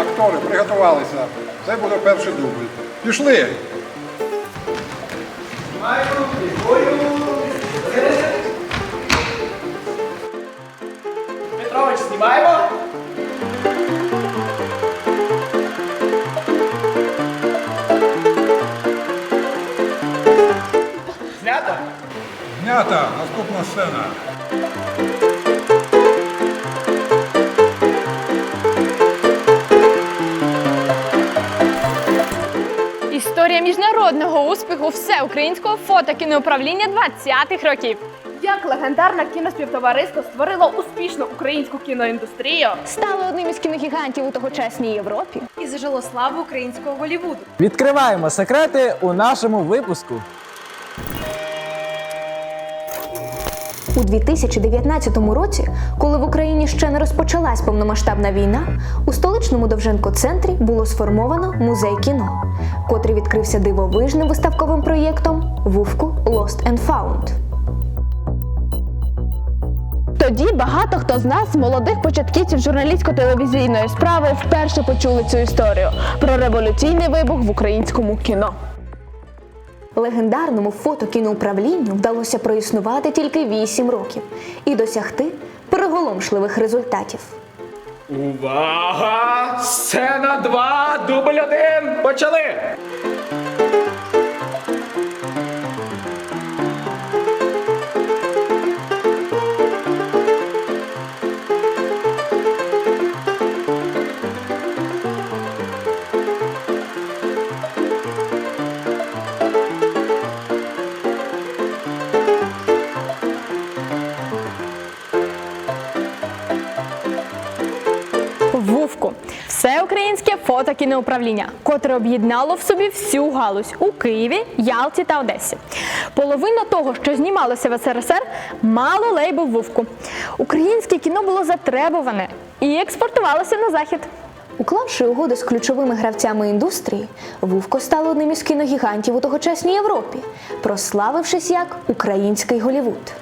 Актори приготувалися. Це буде перший дубль. Пішли! Знята, наступна сцена. Історія міжнародного успіху всеукраїнського фотокіноуправління 20-х років. Як легендарне кіноспівтовариство створило успішну українську кіноіндустрію Стало одним із кіногігантів у тогочасній Європі. і зажило славу українського Голлівуду. Відкриваємо секрети у нашому випуску. У 2019 році, коли в Україні ще не розпочалась повномасштабна війна, у столичному Довженко-центрі було сформовано музей кіно, котрий відкрився дивовижним виставковим проєктом Вувку Lost and Found. Тоді багато хто з нас, молодих початківців журналістсько-телевізійної справи, вперше почули цю історію про революційний вибух в українському кіно. Легендарному фотокіноуправлінню вдалося проіснувати тільки 8 років і досягти приголомшливих результатів. Увага! Сцена 2, дубль 1. Почали! Фотокіноуправління, котре об'єднало в собі всю галузь у Києві, Ялті та Одесі. Половина того, що знімалося в СРСР, мало лейбл Вувку. Українське кіно було затребуване і експортувалося на захід. Уклавши угоди з ключовими гравцями індустрії, Вувко стало одним із кіногігантів у тогочасній Європі, прославившись як український Голівуд.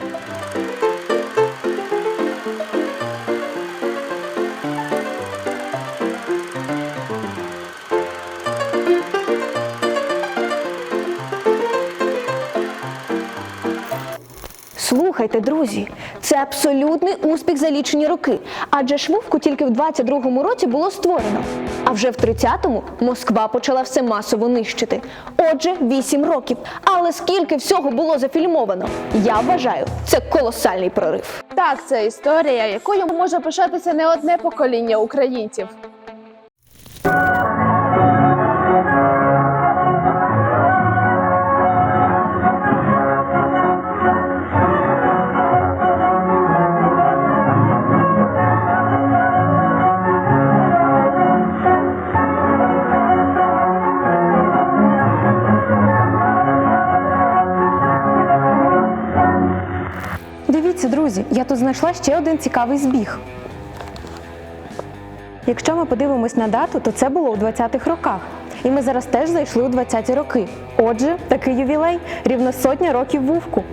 Слухайте, друзі, це абсолютний успіх за лічені роки. Адже швувку тільки в 22-му році було створено. А вже в 30-му Москва почала все масово нищити. Отже, 8 років. Але скільки всього було зафільмовано? Я вважаю, це колосальний прорив. Так, це історія, якою може пишатися не одне покоління українців. Дивіться, друзі, я тут знайшла ще один цікавий збіг. Якщо ми подивимось на дату, то це було у 20-х роках. І ми зараз теж зайшли у 20-ті роки. Отже, такий ювілей рівно сотня років вувку.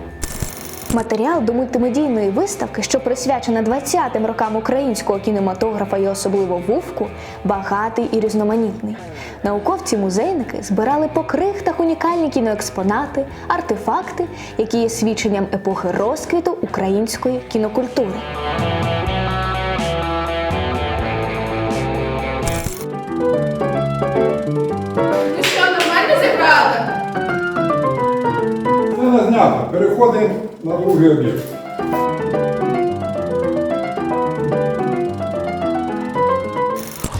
Матеріал до мультимедійної виставки, що присвячена 20-м рокам українського кінематографа і особливо вувку, багатий і різноманітний. Науковці-музейники збирали по крихтах унікальні кіноекспонати, артефакти, які є свідченням епохи розквіту української кінокультури. Що. Переходимо на другий об'єкт.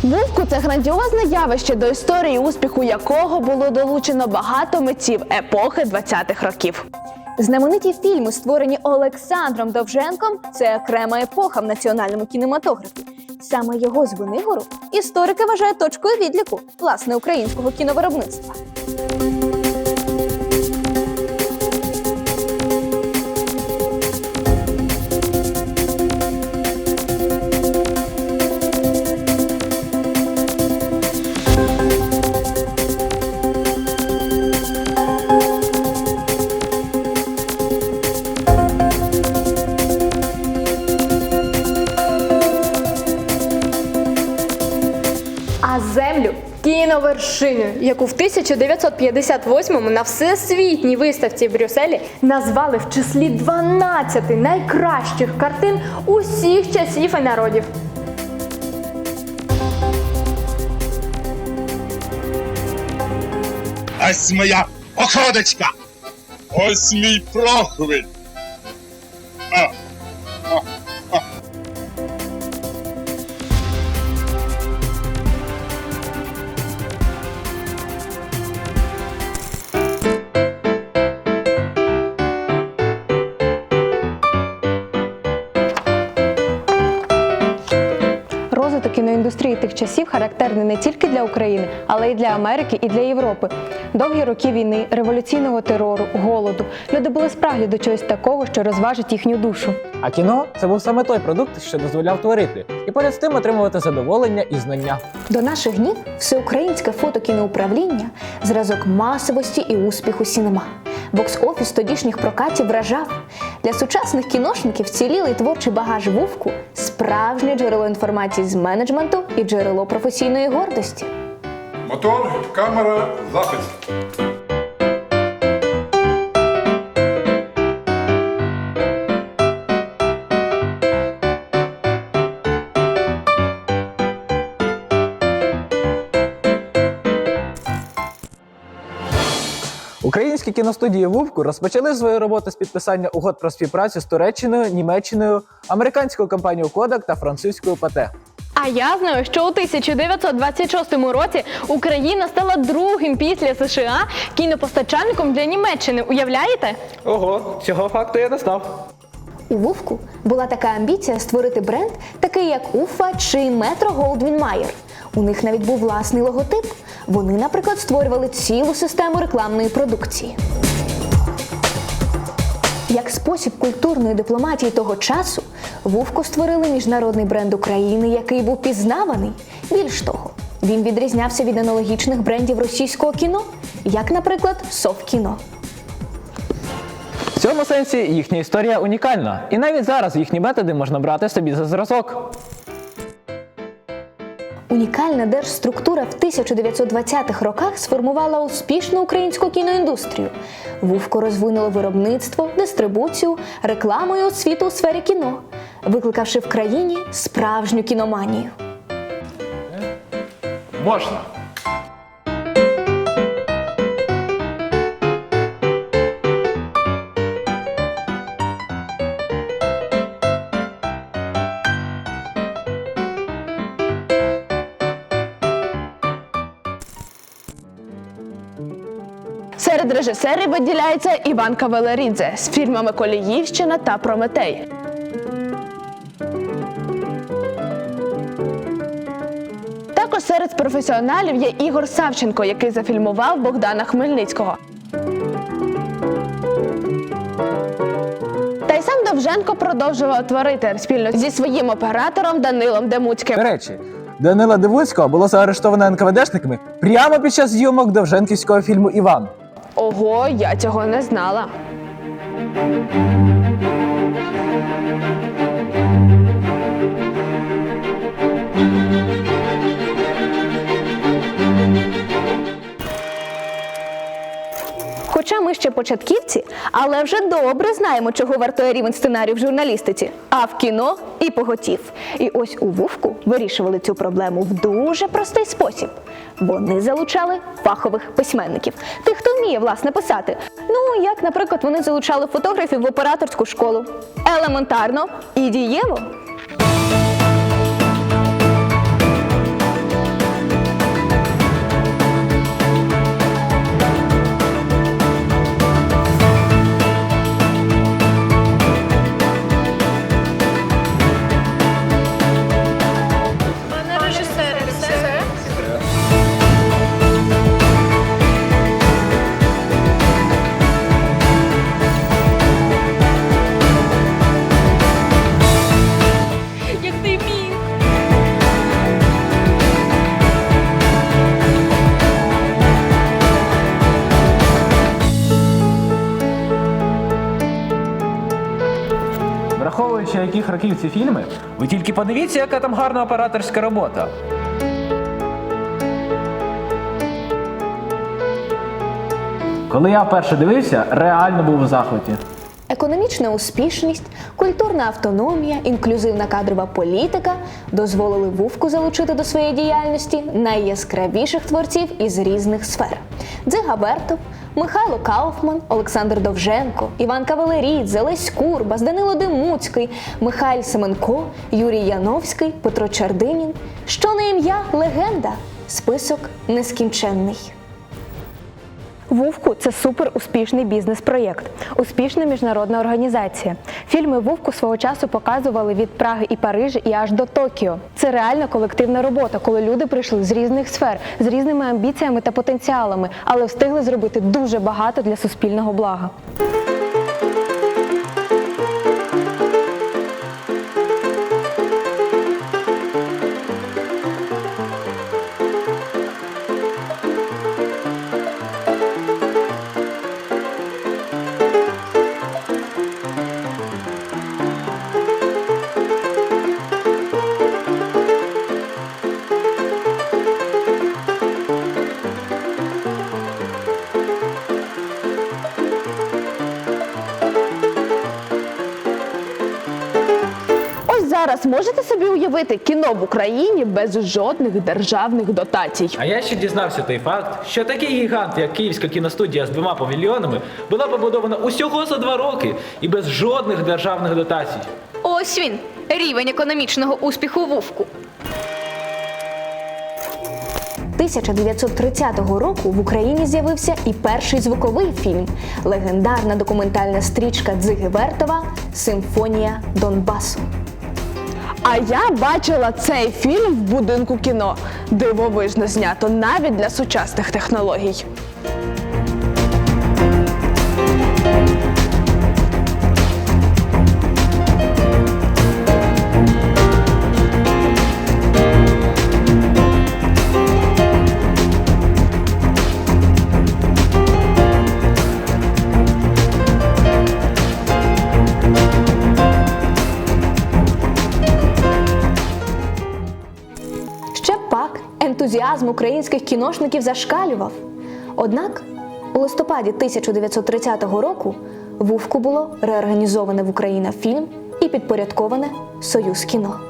Вувку це грандіозне явище, до історії успіху якого було долучено багато митців епохи 20-х років. Знамениті фільми, створені Олександром Довженком, це окрема епоха в національному кінематографі. Саме його Звенигору історики вважають точкою відліку власне українського кіновиробництва. Кіновершиною, яку в 1958-му на всесвітній виставці в Брюсселі назвали в числі 12 найкращих картин усіх часів і народів. Ось моя походочка. Ось мій прохвиль. Розвиток кіноіндустрії тих часів характерний не тільки для України, але й для Америки і для Європи. Довгі роки війни, революційного терору, голоду. Люди були спраглі до чогось такого, що розважить їхню душу. А кіно це був саме той продукт, що дозволяв творити, і поряд з тим отримувати задоволення і знання. До наших днів всеукраїнське фотокіноуправління зразок масовості і успіху сінема. Бокс-офіс тодішніх прокатів вражав. Для сучасних кіношників цілілий творчий багаж вувку справжнє джерело інформації з менеджменту і джерело професійної гордості. Мотор, камера, запис. Українські кіностудії Вувку розпочали свою роботу з підписання угод про співпрацю з Туреччиною, Німеччиною, американською компанією Kodak та французькою ПАТЕ. А я знаю, що у 1926 році Україна стала другим після США кінопостачальником для Німеччини. Уявляєте? Ого, цього факту я не знав. У Вовку була така амбіція створити бренд, такий як Уфа чи Метро Голдвін Майер. У них навіть був власний логотип. Вони, наприклад, створювали цілу систему рекламної продукції. Як спосіб культурної дипломатії того часу, Вовку створили міжнародний бренд України, який був пізнаваний. Більш того, він відрізнявся від аналогічних брендів російського кіно, як, наприклад, Совкіно. В цьому сенсі їхня історія унікальна, і навіть зараз їхні методи можна брати собі за зразок. Унікальна держструктура в 1920-х роках сформувала успішну українську кіноіндустрію. Вувко розвинуло виробництво, дистрибуцію, рекламу і освіту у сфері кіно, викликавши в країні справжню кіноманію. Можна. Серед режисерів виділяється Іван Кавалерідзе з фільмами Коліївщина та Прометей. Також серед професіоналів є Ігор Савченко, який зафільмував Богдана Хмельницького. Та й сам Довженко продовжував творити спільно зі своїм оператором Данилом Демуцьким. До речі, Данила Дивуцького було заарештовано НКВДшниками прямо під час зйомок довженківського фільму Іван. Ого, я цього не знала. Ще початківці, але вже добре знаємо, чого вартує рівень сценарію в журналістиці, а в кіно і поготів. І ось у Вувку вирішували цю проблему в дуже простий спосіб. Вони залучали фахових письменників, тих, хто вміє власне писати. Ну, як, наприклад, вони залучали фотографів в операторську школу. Елементарно і дієво. Враховуючи, яких років ці фільми, ви тільки подивіться, яка там гарна операторська робота. Коли я вперше дивився, реально був у захваті. Економічна успішність, культурна автономія, інклюзивна кадрова політика дозволили вувку залучити до своєї діяльності найяскравіших творців із різних сфер: Дзига Бертов, Михайло Кауфман, Олександр Довженко, Іван Кавалерідзе, Лесь Курбас, Данило Демуцький, Михайль Семенко, Юрій Яновський, Петро Чардинін. Що не ім'я легенда. Список нескінченний. Вовку це супер успішний бізнес-проєкт, успішна міжнародна організація. Фільми Вовку свого часу показували від Праги і Парижа і аж до Токіо. Це реальна колективна робота, коли люди прийшли з різних сфер, з різними амбіціями та потенціалами, але встигли зробити дуже багато для суспільного блага. Можете собі уявити кіно в Україні без жодних державних дотацій. А я ще дізнався той факт, що такий гігант, як Київська кіностудія з двома павільйонами, була побудована усього за два роки і без жодних державних дотацій. Ось він, рівень економічного успіху вовку. 1930 року в Україні з'явився і перший звуковий фільм легендарна документальна стрічка Дзиги Вертова Симфонія Донбасу. А я бачила цей фільм в будинку кіно. Дивовижно знято навіть для сучасних технологій. Ентузіазм українських кіношників зашкалював. Однак у листопаді 1930 року Вувку було реорганізоване в Україна фільм і підпорядковане Союз кіно.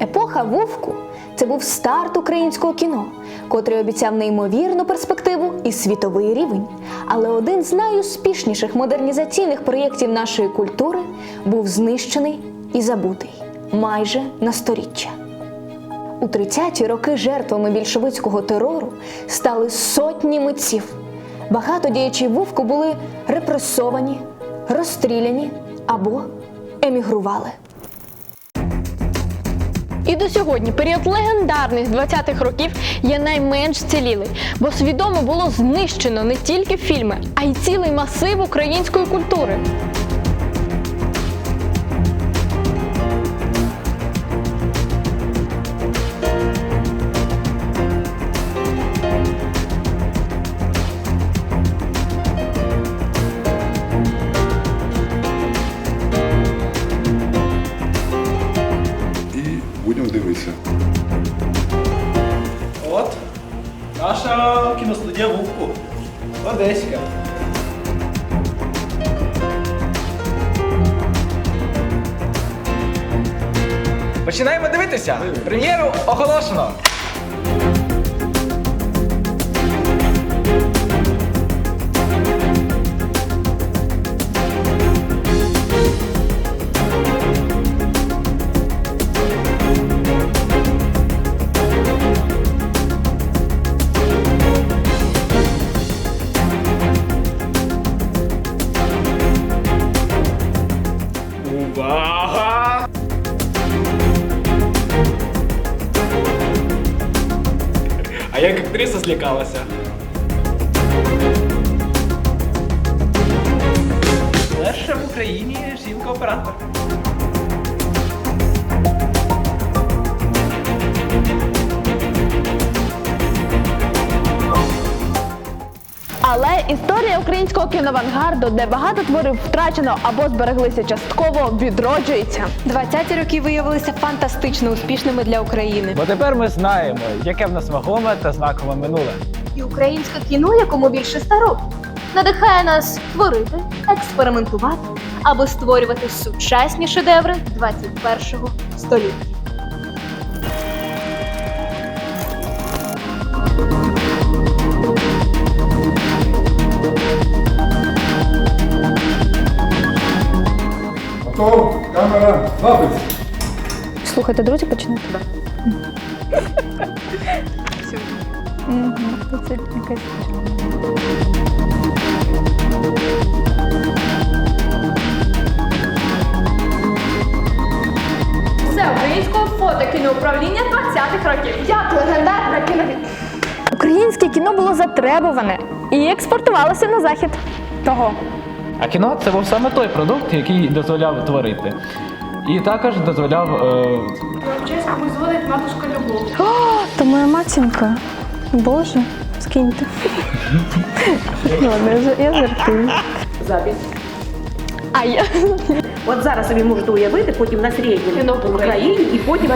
Епоха Вовку це був старт українського кіно, котрий обіцяв неймовірну перспективу і світовий рівень. Але один з найуспішніших модернізаційних проєктів нашої культури був знищений і забутий майже на сторіччя. У 30-ті роки жертвами більшовицького терору стали сотні митців. Багато діячів вовку були репресовані, розстріляні або емігрували. І до сьогодні період легендарних 20-х років є найменш цілілий, бо свідомо було знищено не тільки фільми, а й цілий масив української культури. Прем'єру оголошено. Злякалася. Перша в Україні жінка-оператор. Але історія українського кіноавангарду, де багато творів втрачено або збереглися частково, відроджується. 20-ті роки виявилися фантастично успішними для України. Бо тепер ми знаємо, яке в нас вагоме та знакове минуле. І українське кіно, якому більше 100 років. надихає нас творити, експериментувати, аби створювати сучасні шедеври 21-го століття. Слухайте, друзі, почнете. Це якась Все українського фото кіноуправління 20-х років. Як легендарне кіно. Українське кіно було затребуване і експортувалося на захід. Того. А кіно це був саме той продукт, який дозволяв творити. І також дозволяв. Е... То моя матінка. Боже, скиньте. Ладно, я я жартую. А я От зараз собі можете уявити, потім на середньому в Україні і потім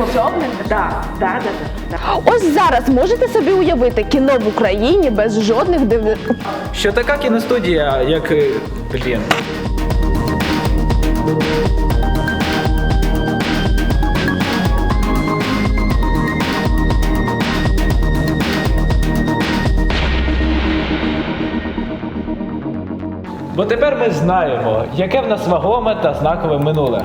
Да, да, да, да. Ось зараз можете собі уявити кіно в Україні без жодних див... Що така кіностудія, як. е, Блін. Бо тепер ми знаємо, яке в нас вагоме та знакове минуле.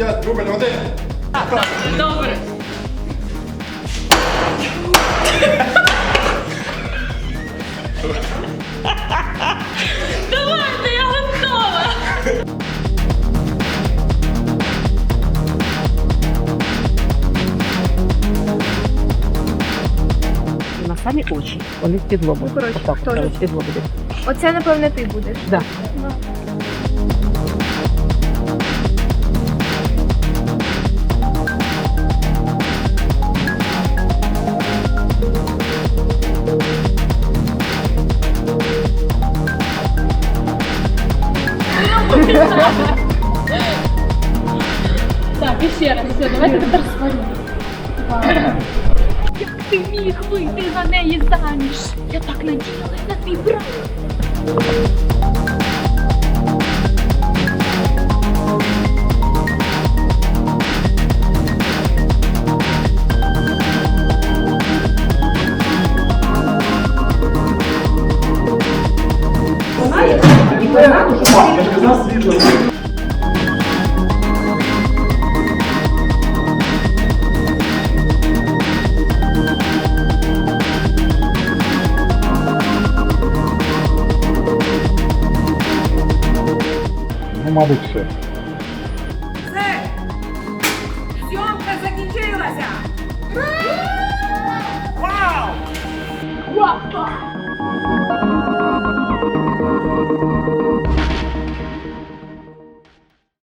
Сцена номер 5, дубль 1. На самі очі. Вони під лобом. Ну, коротше, хто ж? Оце, напевне, ти будеш. Да. Ну, мабуть,